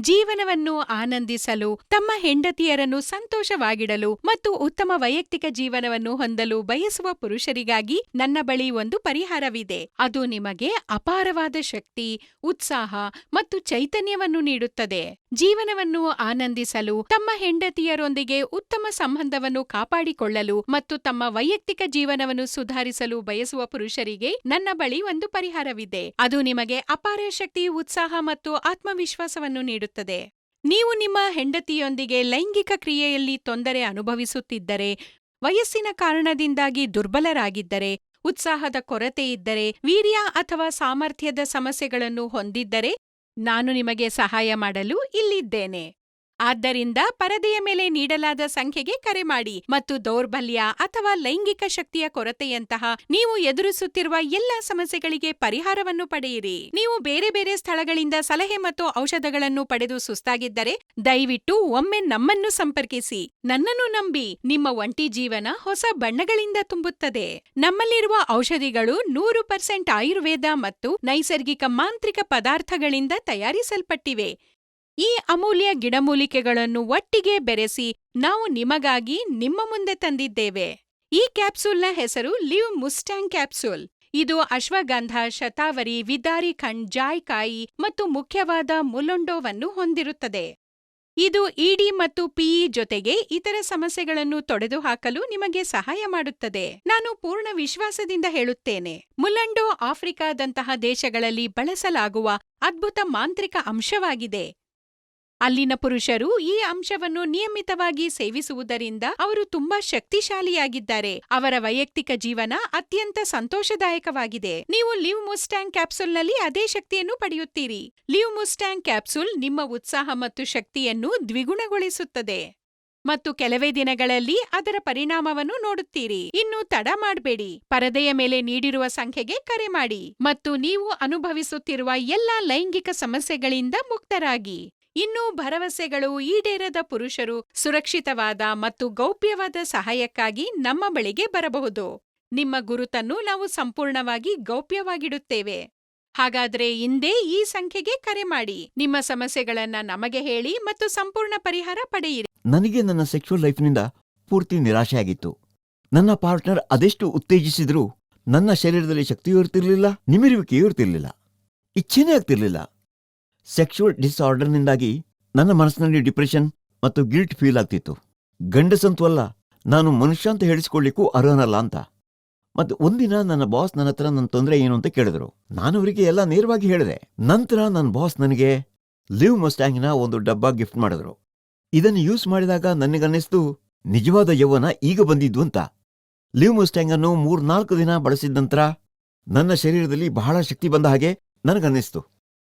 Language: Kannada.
ಜೀವನವನ್ನು ಆನಂದಿಸಲು, ತಮ್ಮ ಹೆಂಡತಿಯರನ್ನು ಸಂತೋಷವಾಗಿಡಲು ಮತ್ತು ಉತ್ತಮ ವೈಯಕ್ತಿಕ ಜೀವನವನ್ನು ಹೊಂದಲು ಬಯಸುವ ಪುರುಷರಿಗಾಗಿ ನನ್ನ ಬಳಿ ಒಂದು ಪರಿಹಾರವಿದೆ. ಅದು ನಿಮಗೆ ಅಪಾರವಾದ ಶಕ್ತಿ, ಉತ್ಸಾಹ ಮತ್ತು ಚೈತನ್ಯವನ್ನು ನೀಡುತ್ತದೆ. ಜೀವನವನ್ನು ಆನಂದಿಸಲು, ತಮ್ಮ ಹೆಂಡತಿಯರೊಂದಿಗೆ ಉತ್ತಮ ಸಂಬಂಧವನ್ನು ಕಾಪಾಡಿಕೊಳ್ಳಲು ಮತ್ತು ತಮ್ಮ ವೈಯಕ್ತಿಕ ಜೀವನವನ್ನು ಸುಧಾರಿಸಲು ಬಯಸುವ ಪುರುಷರಿಗೆ ನನ್ನ ಬಳಿ ಒಂದು ಪರಿಹಾರವಿದೆ. ಅದು ನಿಮಗೆ ಅಪಾರ ಶಕ್ತಿ, ಉತ್ಸಾಹ ಮತ್ತು ಆತ್ಮವಿಶ್ವಾಸವನ್ನು ನೀಡುತ್ತದೆ. ನೀವು ನಿಮ್ಮ ಹೆಂಡತಿಯೊಂದಿಗೆ ಲೈಂಗಿಕ ಕ್ರಿಯೆಯಲ್ಲಿ ತೊಂದರೆ ಅನುಭವಿಸುತ್ತಿದ್ದರೆ, ವಯಸ್ಸಿನ ಕಾರಣದಿಂದಾಗಿ ದುರ್ಬಲರಾಗಿದ್ದರೆ, ಉತ್ಸಾಹದ ಕೊರತೆ ಇದ್ದರೆ, ವೀರ್ಯ ಅಥವಾ ಸಾಮರ್ಥ್ಯದ ಸಮಸ್ಯೆಗಳನ್ನು ಹೊಂದಿದ್ದರೆ, ನಾನು ನಿಮಗೆ ಸಹಾಯ ಮಾಡಲು ಇಲ್ಲಿದ್ದೇನೆ. ಆದ್ದರಿಂದ ಪರದೆಯ ಮೇಲೆ ನೀಡಲಾದ ಸಂಖ್ಯೆಗೆ ಕರೆ ಮಾಡಿ ಮತ್ತು ದೌರ್ಬಲ್ಯ ಅಥವಾ ಲೈಂಗಿಕ ಶಕ್ತಿಯ ಕೊರತೆಯಂತಹ ನೀವು ಎದುರಿಸುತ್ತಿರುವ ಎಲ್ಲಾ ಸಮಸ್ಯೆಗಳಿಗೆ ಪರಿಹಾರವನ್ನು ಪಡೆಯಿರಿ. ನೀವು ಬೇರೆ ಬೇರೆ ಸ್ಥಳಗಳಿಂದ ಸಲಹೆ ಮತ್ತು ಔಷಧಗಳನ್ನು ಪಡೆದು ಸುಸ್ತಾಗಿದ್ದರೆ ದಯವಿಟ್ಟು ಒಮ್ಮೆ ನಮ್ಮನ್ನು ಸಂಪರ್ಕಿಸಿ. ನನ್ನನ್ನು ನಂಬಿ ನಿಮ್ಮ ಒಂಟಿ ಜೀವನ ಹೊಸ ಬಣ್ಣಗಳಿಂದ ತುಂಬುತ್ತದೆ. ನಮ್ಮಲ್ಲಿರುವ ಔಷಧಿಗಳು ನೂರು ಪರ್ಸೆಂಟ್ ಆಯುರ್ವೇದ ಮತ್ತು ನೈಸರ್ಗಿಕ ಮಾಂತ್ರಿಕ ಪದಾರ್ಥಗಳಿಂದ ತಯಾರಿಸಲ್ಪಟ್ಟಿವೆ. ಈ ಅಮೂಲ್ಯ ಗಿಡಮೂಲಿಕೆಗಳನ್ನು ಒಟ್ಟಿಗೆ ಬೆರೆಸಿ ನಾವು ನಿಮಗಾಗಿ ನಿಮ್ಮ ಮುಂದೆ ತಂದಿದ್ದೇವೆ. ಈ ಕ್ಯಾಪ್ಸೂಲ್ನ ಹೆಸರು ಲಿವ್ ಮುಸ್ಟ್ಯಾಂಗ್ ಕ್ಯಾಪ್ಸೂಲ್. ಇದು ಅಶ್ವಗಂಧ, ಶತಾವರಿ, ವಿದಾರಿ ಖಂಡ್, ಜಾಯ್ಕಾಯಿ ಮತ್ತು ಮುಖ್ಯವಾದ ಮುಲೊಂಡೋವನ್ನು ಹೊಂದಿರುತ್ತದೆ. ಇದು ಇಡಿ ಮತ್ತು ಪಿಇ ಜೊತೆಗೆ ಇತರ ಸಮಸ್ಯೆಗಳನ್ನು ತೊಡೆದುಹಾಕಲು ನಿಮಗೆ ಸಹಾಯ ಮಾಡುತ್ತದೆ. ನಾನು ಪೂರ್ಣ ವಿಶ್ವಾಸದಿಂದ ಹೇಳುತ್ತೇನೆ. ಮುಲಂಡೋ ಆಫ್ರಿಕಾದಂತಹ ದೇಶಗಳಲ್ಲಿ ಬಳಸಲಾಗುವ ಅದ್ಭುತ ಮಾಂತ್ರಿಕ ಅಂಶವಾಗಿದೆ. ಅಲ್ಲಿನ ಪುರುಷರು ಈ ಅಂಶವನ್ನು ನಿಯಮಿತವಾಗಿ ಸೇವಿಸುವುದರಿಂದ ಅವರು ತುಂಬಾ ಶಕ್ತಿಶಾಲಿಯಾಗಿದ್ದಾರೆ. ಅವರ ವೈಯಕ್ತಿಕ ಜೀವನ ಅತ್ಯಂತ ಸಂತೋಷದಾಯಕವಾಗಿದೆ. ನೀವು ಲಿವ್ ಮುಸ್ಟ್ಯಾಂಗ್ ಕ್ಯಾಪ್ಸುಲ್ನಲ್ಲಿ ಅದೇ ಶಕ್ತಿಯನ್ನು ಪಡೆಯುತ್ತೀರಿ. ಲಿವ್ ಮುಸ್ಟ್ಯಾಂಗ್ ಕ್ಯಾಪ್ಸೂಲ್ ನಿಮ್ಮ ಉತ್ಸಾಹ ಮತ್ತು ಶಕ್ತಿಯನ್ನು ದ್ವಿಗುಣಗೊಳಿಸುತ್ತದೆ. ಮತ್ತು ಕೆಲವೇ ದಿನಗಳಲ್ಲಿ ಅದರ ಪರಿಣಾಮವನ್ನು ನೋಡುತ್ತೀರಿ. ಇನ್ನು ತಡ ಮಾಡಬೇಡಿ. ಪರದೆಯ ಮೇಲೆ ನೀಡಿರುವ ಸಂಖ್ಯೆಗೆ ಕರೆ ಮಾಡಿ. ಮತ್ತು ನೀವು ಅನುಭವಿಸುತ್ತಿರುವ ಎಲ್ಲಾ ಲೈಂಗಿಕ ಸಮಸ್ಯೆಗಳಿಂದ ಮುಕ್ತರಾಗಿ. ಇನ್ನೂ ಭರವಸೆಗಳು ಈಡೇರದ ಪುರುಷರು ಸುರಕ್ಷಿತವಾದ ಮತ್ತು ಗೌಪ್ಯವಾದ ಸಹಾಯಕ್ಕಾಗಿ ನಮ್ಮ ಬಳಿಗೆ ಬರಬಹುದು. ನಿಮ್ಮ ಗುರುತನ್ನು ನಾವು ಸಂಪೂರ್ಣವಾಗಿ ಗೌಪ್ಯವಾಗಿಡುತ್ತೇವೆ. ಹಾಗಾದ್ರೆ ಇಂದೇ ಈ ಸಂಖ್ಯೆಗೆ ಕರೆ ಮಾಡಿ. ನಿಮ್ಮ ಸಮಸ್ಯೆಗಳನ್ನ ನಮಗೆ ಹೇಳಿ ಮತ್ತು ಸಂಪೂರ್ಣ ಪರಿಹಾರ ಪಡೆಯಿರಿ. ನನಗೆ ನನ್ನ ಸೆಕ್ಷುವಲ್ ಲೈಫ್ನಿಂದ ಪೂರ್ತಿ ನಿರಾಶೆ ಆಗಿತ್ತು ನನ್ನ ಪಾರ್ಟ್ನರ್ ಅದೆಷ್ಟು ಉತ್ತೇಜಿಸಿದ್ರೂ ನನ್ನ ಶರೀರದಲ್ಲಿ ಶಕ್ತಿಯೂ ಇರ್ತಿರ್ಲಿಲ್ಲ, ನಿಮಿರುವಿಕೆಯೂ ಇರ್ತಿರ್ಲಿಲ್ಲ. ಇಚ್ಛೆನೇ ಆಗ್ತಿರ್ಲಿಲ್ಲ. ಸೆಕ್ಷುವಲ್ ಡಿಸಾರ್ಡರ್ನಿಂದಾಗಿ ನನ್ನ ಮನಸ್ಸಿನಲ್ಲಿ ಡಿಪ್ರೆಷನ್ ಮತ್ತು ಗಿಲ್ಟ್ ಫೀಲ್ ಆಗ್ತಿತ್ತು. ಗಂಡಸಂತೂ ಅಲ್ಲ, ನಾನು ಮನುಷ್ಯ ಅಂತ ಹೇಳಿಸ್ಕೊಳ್ಳಿಕ್ಕೂ ಅರ್ಹನಲ್ಲ ಅಂತ. ಮತ್ತು ಒಂದಿನ ನನ್ನ ಬಾಸ್ ನನ್ನ ಹತ್ರ ನನ್ನ ತೊಂದರೆ ಏನು ಅಂತ ಕೇಳಿದ್ರು. ನಾನು ಅವರಿಗೆ ಎಲ್ಲ ನೇರವಾಗಿ ಹೇಳಿದೆ. ನಂತರ ನನ್ನ ಬಾಸ್ ನನಗೆ ಲಿವ್ ಮಸ್ಟ್ಯಾಂಗ್ನ ಒಂದು ಡಬ್ಬ ಗಿಫ್ಟ್ ಮಾಡಿದ್ರು. ಇದನ್ನು ಯೂಸ್ ಮಾಡಿದಾಗ ನನಗನ್ನಿಸ್ತು, ನಿಜವಾದ ಯೌವನ ಈಗ ಬಂದಿದ್ದು ಅಂತ. ಲಿವ್ ಮಸ್ಟ್ಯಾಂಗ್ ಅನ್ನು ಮೂರ್ನಾಲ್ಕು ದಿನ ಬಳಸಿದ ನಂತರ ನನ್ನ ಶರೀರದಲ್ಲಿ ಬಹಳ ಶಕ್ತಿ ಬಂದ ಹಾಗೆ ನನಗನ್ನಿಸ್ತು.